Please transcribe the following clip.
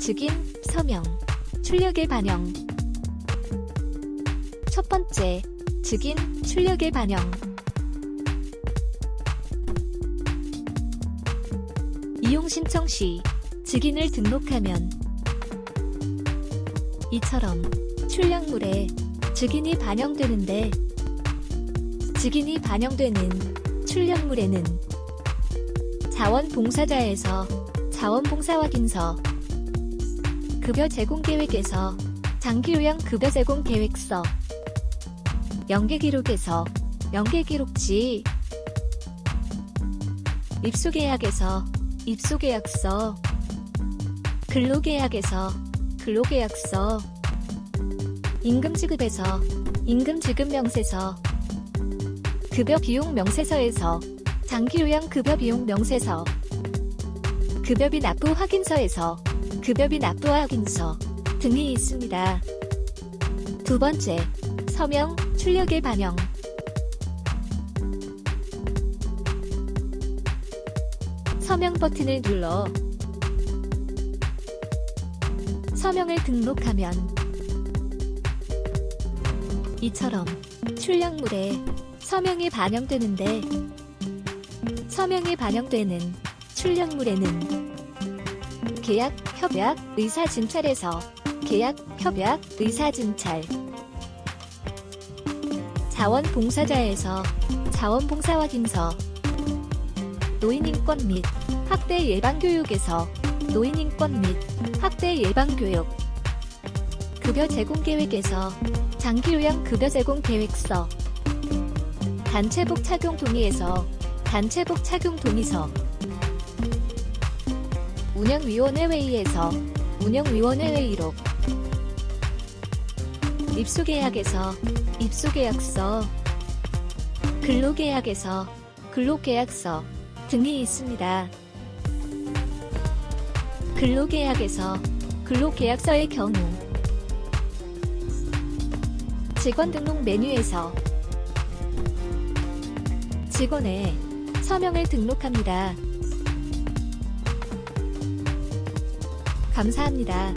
즉인, 서명, 출력의 반영. 첫 번째, 즉인, 출력의 반영. 이용 신청 시 즉인을 등록하면 이처럼 출력물에 즉인이 반영되는데 즉인이 반영되는 출력물에는 자원봉사자에서 자원봉사 확인서 급여 제공 계획에서 장기 요양 급여 제공 계획서 연계 기록에서 연계 기록지 입수 계약에서 입수 계약서 근로 계약에서 근로 계약서 임금 지급에서 임금 지급 명세서 급여 비용 명세서에서 장기 요양 급여 비용 명세서 급여비 납부 확인서에서 급여비 납부 확인서 등이 있습니다. 두 번째, 서명, 출력의 반영. 서명 버튼을 눌러 서명을 등록하면 이처럼 출력물에 서명이 반영되는데 서명이 반영되는 출력물에는 계약, 협약, 의사 진찰에서 계약, 협약, 의사 진찰. 자원봉사자에서 자원봉사 확인서. 노인인권 및 학대 예방교육에서 노인인권 및 학대 예방교육. 급여 제공 계획에서 장기요양 급여 제공 계획서. 단체복 착용 동의에서 단체복 착용 동의서 운영위원회 회의에서 운영위원회 회의록 입수계약에서 입수계약서 근로계약에서 근로계약서 등이 있습니다. 근로계약에서 근로계약서의 경우 직원 등록 메뉴에서 직원의 서명을 등록합니다. 감사합니다.